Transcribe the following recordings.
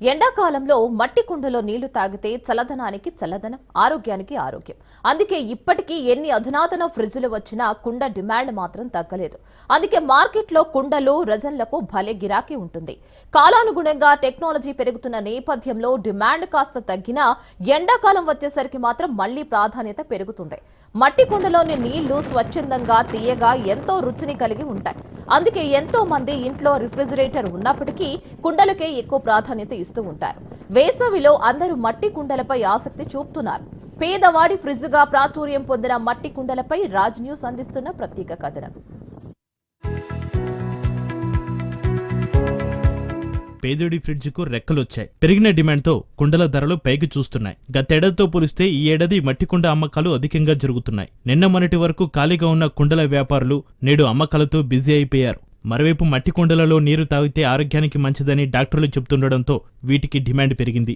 ఎండాకాలంలో మట్టి కుండలో నీళ్ళు తాగితే చల్లదనానికి చల్లదనం ఆరోగ్యానికి ఆరోగ్యం. అందుకే ఇప్పటికీ ఎన్ని అధునాతన ఫ్రిడ్జులు వచ్చినా కుండ డిమాండ్ మాత్రం తగ్గలేదు. అందుకే మార్కెట్లో కుండలు రజన్లకు భలే గిరాకీ ఉంటుంది. కాలానుగుణంగా టెక్నాలజీ పెరుగుతున్న నేపథ్యంలో డిమాండ్ కాస్త తగ్గినా ఎండాకాలం వచ్చేసరికి మాత్రం మళ్ళీ ప్రాధాన్యత పెరుగుతుంది. మట్టి కుండలోని నీళ్ళు స్వచ్ఛందంగా తీయగా ఎంతో రుచిని కలిగి ఉంటాయి. అందుకే ఎంతో మంది ఇంట్లో రిఫ్రిజిరేటర్ ఉన్నప్పటికీ కుండలకే ఎక్కువ ప్రాధాన్యత ఇస్తూ ఉంటారు. వేసవిలో అందరూ మట్టి కుండలపై ఆసక్తి చూపుతున్నారు. పేదవాడి ఫ్రిడ్జ్గా ప్రాచుర్యం పొందిన మట్టి కుండలపై రాజ్ న్యూస్ అందిస్తున్న ప్రత్యేక కథనం. పేదోడి ఫ్రిడ్జ్కు రెక్కలొచ్చాయి. పెరిగిన డిమాండ్తో కుండల ధరలు పైకి చూస్తున్నాయి. గతేడాదితో పోలిస్తే ఈ ఏడాది మట్టి కుండ అమ్మకాలు అధికంగా జరుగుతున్నాయి. నిన్న మొన్నటి వరకు ఖాళీగా ఉన్న కుండల వ్యాపారులు నేడు అమ్మకాలతో బిజీ అయిపోయారు. మరోవైపు మట్టి కుండలలో నీరు తాగితే ఆరోగ్యానికి మంచిదని డాక్టర్లు చెబుతుండడంతో వీటికి డిమాండ్ పెరిగింది.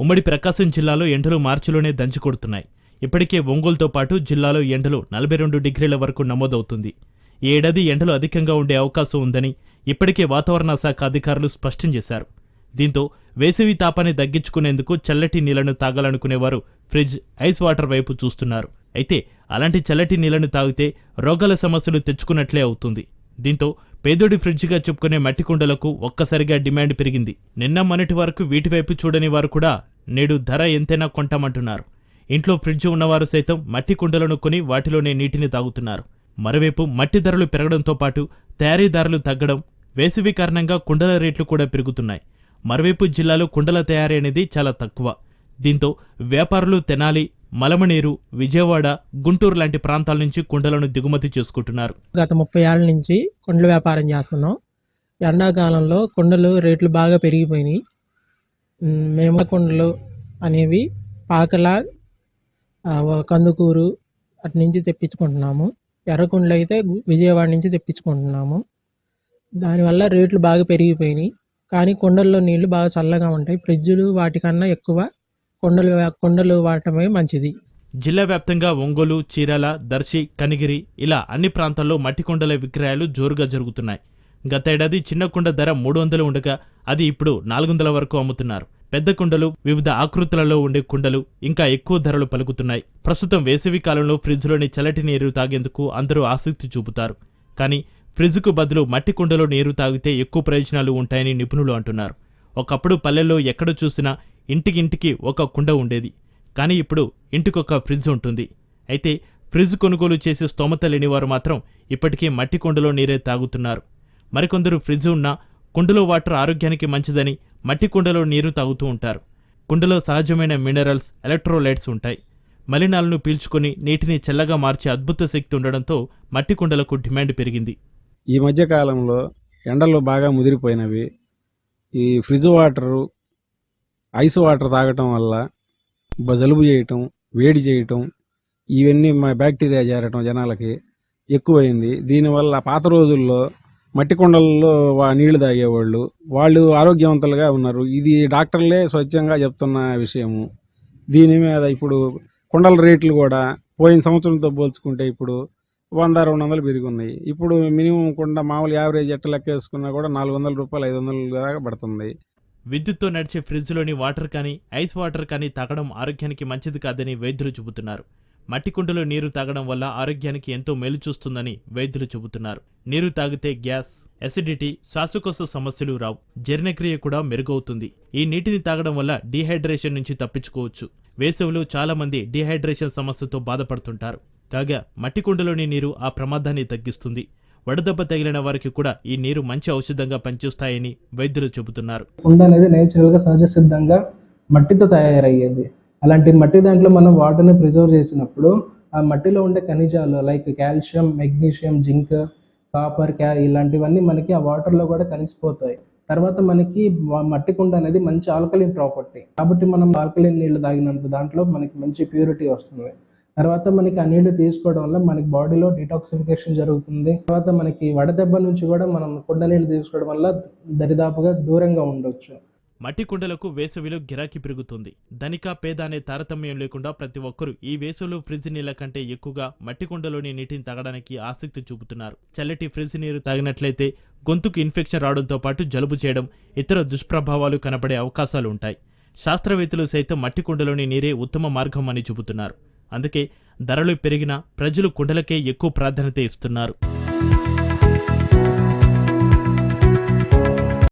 ఉమ్మడి ప్రకాశం జిల్లాలో ఎండలు మార్చిలోనే దంచుకొడుతున్నాయి ఇప్పటికే ఒంగోలుతో పాటు జిల్లాలో ఎండలు నలభై రెండు డిగ్రీల వరకు నమోదవుతుంది. ఈ ఏడాది ఎండలు అధికంగా ఉండే అవకాశం ఉందని ఇప్పటికే వాతావరణ శాఖ అధికారులు స్పష్టం చేశారు. దీంతో వేసవి తాపాన్ని తగ్గించుకునేందుకు చల్లటి నీళ్ళను తాగాలనుకునేవారు ఫ్రిడ్జ్ ఐస్ వాటర్ వైపు చూస్తున్నారు. అయితే అలాంటి చల్లటి నీళ్ళను తాగితే రోగాల సమస్యలు తెచ్చుకున్నట్లే అవుతుంది. దీంతో పేదోడి ఫ్రిడ్జ్గా చెప్పుకునే మట్టి కుండలకు ఒక్కసారిగా డిమాండ్ పెరిగింది. నిన్న మొన్నటి వరకు వీటివైపు చూడని వారు కూడా నేడు ధర ఎంతైనా కొంటామంటున్నారు. ఇంట్లో ఫ్రిడ్జ్ ఉన్నవారు సైతం మట్టి కుండలను కొని వాటిలోనే నీటిని తాగుతున్నారు. మరోవైపు మట్టి ధరలు పెరగడంతో పాటు తయారీదారులు తగ్గడం వేసవి కారణంగా కుండల రేట్లు కూడా పెరుగుతున్నాయి. మరోవైపు జిల్లాలో కుండల తయారీ అనేది చాలా తక్కువ. దీంతో వ్యాపారులు తెనాలి మలమనీరు విజయవాడ గుంటూరు లాంటి ప్రాంతాల నుంచి కుండలను దిగుమతి చేసుకుంటున్నారు. గత ముప్పై ఏళ్ళ నుంచి కుండల వ్యాపారం చేస్తున్నాం. ఎండాకాలంలో కుండలు రేట్లు బాగా పెరిగిపోయినాయి. మేమ కుండలు అనేవి పాకల కందుకూరు అటు నుంచి తెప్పించుకుంటున్నాము. ఎర్రకుండలు అయితే విజయవాడ నుంచి తెప్పించుకుంటున్నాము. దానివల్ల రేట్లు బాగా పెరిగిపోయినాయి. కానీ కుండల్లో నీళ్ళు బాగా చల్లగా ఉంటాయి. ఫ్రిడ్జులు వాటికన్నా ఎక్కువ కొండలు కొండలు వాడటమే మంచిది. జిల్లా వ్యాప్తంగా ఒంగోలు చీరాల దర్శి కనిగిరి ఇలా అన్ని ప్రాంతాల్లో మట్టి కుండల విక్రయాలు జోరుగా జరుగుతున్నాయి. గతేడాది చిన్న కుండ ధర మూడు వందలు ఉండగా అది ఇప్పుడు నాలుగు వందల వరకు అమ్ముతున్నారు. పెద్ద కుండలు వివిధ ఆకృతులలో ఉండే కుండలు ఇంకా ఎక్కువ ధరలు పలుకుతున్నాయి. ప్రస్తుతం వేసవి కాలంలో ఫ్రిడ్జ్లోని చల్లటి నీరు తాగేందుకు అందరూ ఆసక్తి చూపుతారు. కానీ ఫ్రిజ్కు బదులు మట్టి కుండలో నీరు తాగితే ఎక్కువ ప్రయోజనాలు ఉంటాయని నిపుణులు అంటున్నారు. ఒకప్పుడు పల్లెల్లో ఎక్కడ చూసినా ఇంటికింటికి ఒక కుండ ఉండేది. కానీ ఇప్పుడు ఇంటికొక ఫ్రిడ్జ్ ఉంటుంది. అయితే ఫ్రిడ్జ్ కొనుగోలు చేసే స్తోమత లేని వారు మాత్రం ఇప్పటికీ మట్టి కుండలో నీరే తాగుతున్నారు. మరికొందరు ఫ్రిడ్జ్ ఉన్నా కుండలో వాటర్ ఆరోగ్యానికి మంచిదని మట్టి కుండలో నీరు తాగుతూ ఉంటారు. కుండలో సహజమైన మినరల్స్ ఎలక్ట్రోలైట్స్ ఉంటాయి. మలినాలను పీల్చుకొని నీటిని చల్లగా మార్చే అద్భుత శక్తి ఉండడంతో మట్టి కుండలకు డిమాండ్ పెరిగింది. ఈ మధ్యకాలంలో ఎండలు బాగా ముదిరిపోయినవి. ఈ ఫ్రిడ్జ్ వాటరు ఐస్ వాటర్ తాగటం వల్ల జలుబు చేయటం వేడి చేయటం ఇవన్నీ మా బ్యాక్టీరియా చేరటం జనాలకి ఎక్కువైంది. దీనివల్ల పాత రోజుల్లో మట్టి కుండల్లో వా- నీళ్ళు తాగేవాళ్ళు వాళ్ళు ఆరోగ్యవంతులుగా ఉన్నారు. ఇది డాక్టర్లే స్వచ్ఛంగా చెప్తున్న విషయము. దీని మీద ఇప్పుడు కుండల రేట్లు కూడా పోయిన సంవత్సరంతో పోల్చుకుంటే ఇప్పుడు వంద రెండు వందలు పెరిగి ఉన్నాయి ఇప్పుడు మినిమం కూడా మామూలు యావరేజ్ ఎట్ట లెక్క వేసుకున్నా కూడా నాలుగు వందల రూపాయలు ఐదు వందల దాకా పడుతుంది. విద్యుత్తో నడిచే ఫ్రిడ్జ్లోని వాటర్ కానీ ఐస్ వాటర్ కానీ తాగడం ఆరోగ్యానికి మంచిది కాదని వైద్యులు చెబుతున్నారు. మట్టి కుండలో నీరు తాగడం వల్ల ఆరోగ్యానికి ఎంతో మేలు చూస్తుందని వైద్యులు చెబుతున్నారు. నీరు తాగితే గ్యాస్ ఎసిడిటీ శ్వాసకోశ సమస్యలు రావు. జీర్ణక్రియ కూడా మెరుగవుతుంది. ఈ నీటిని తాగడం వల్ల డీహైడ్రేషన్ నుంచి తప్పించుకోవచ్చు. వేసవిలో చాలామంది డీహైడ్రేషన్ సమస్యతో బాధపడుతుంటారు. కాగా మట్టి కుండలోని నీరు ఆ ప్రమాదాన్ని తగ్గిస్తుంది. వడదెబ్బ తగిలిన వారికి కూడా ఈ నీరు మంచి ఔషధంగా పనిచేస్తాయని వైద్యులు చెబుతున్నారు. కుండ అనేది నేచురల్గా సహజ సిద్ధంగా మట్టితో తయారయ్యేది. అలాంటి మట్టి దాంట్లో మనం వాటర్ని ప్రిజర్వ్ చేసినప్పుడు ఆ మట్టిలో ఉండే ఖనిజాలు like calcium magnesium zinc copper క్యా ఇలాంటివన్నీ మనకి ఆ వాటర్లో కూడా కలిసిపోతాయి. తర్వాత మనకి మట్టి కుండ అనేది మంచి ఆల్కలిన్ ప్రాపర్టీ కాబట్టి మనం ఆల్కలిన్ నీళ్ళు తాగినంత దాంట్లో మనకి మంచి ప్యూరిటీ వస్తుంది. తర్వాత మనకి ఆ నీళ్ళు తీసుకోవడం వల్ల మనకి బాడీలో డిటాక్సిఫికేషన్ జరుగుతుంది. తర్వాత మనకి వడదెబ్బ నుంచి కూడా మనం కుండ నీళ్ళు తీసుకోవడం వల్ల దరిదాపుగా దూరంగా ఉండొచ్చు. మట్టి కుండలకు వేసవిలో గిరాకీ పెరుగుతుంది. ధనిక పేద అనే తారతమ్యం లేకుండా ప్రతి ఒక్కరూ ఈ వేసవిలో ఫ్రిడ్జ్ నీళ్ళ కంటే ఎక్కువగా మట్టి కుండలోని నీటిని తాగడానికి ఆసక్తి చూపుతున్నారు. చల్లటి ఫ్రిడ్జ్ నీరు తాగినట్లయితే గొంతుకు ఇన్ఫెక్షన్ రావడంతో పాటు జలుబు చేయడం ఇతర దుష్ప్రభావాలు కనబడే అవకాశాలు ఉంటాయి. శాస్త్రవేత్తలు సైతం మట్టి కుండలోని నీరే ఉత్తమ మార్గం అని చెబుతున్నారు అందుకే ధరలు పెరిగినా ప్రజలు కుండలకే ఎక్కువ ప్రాధాన్యత ఇస్తున్నారు.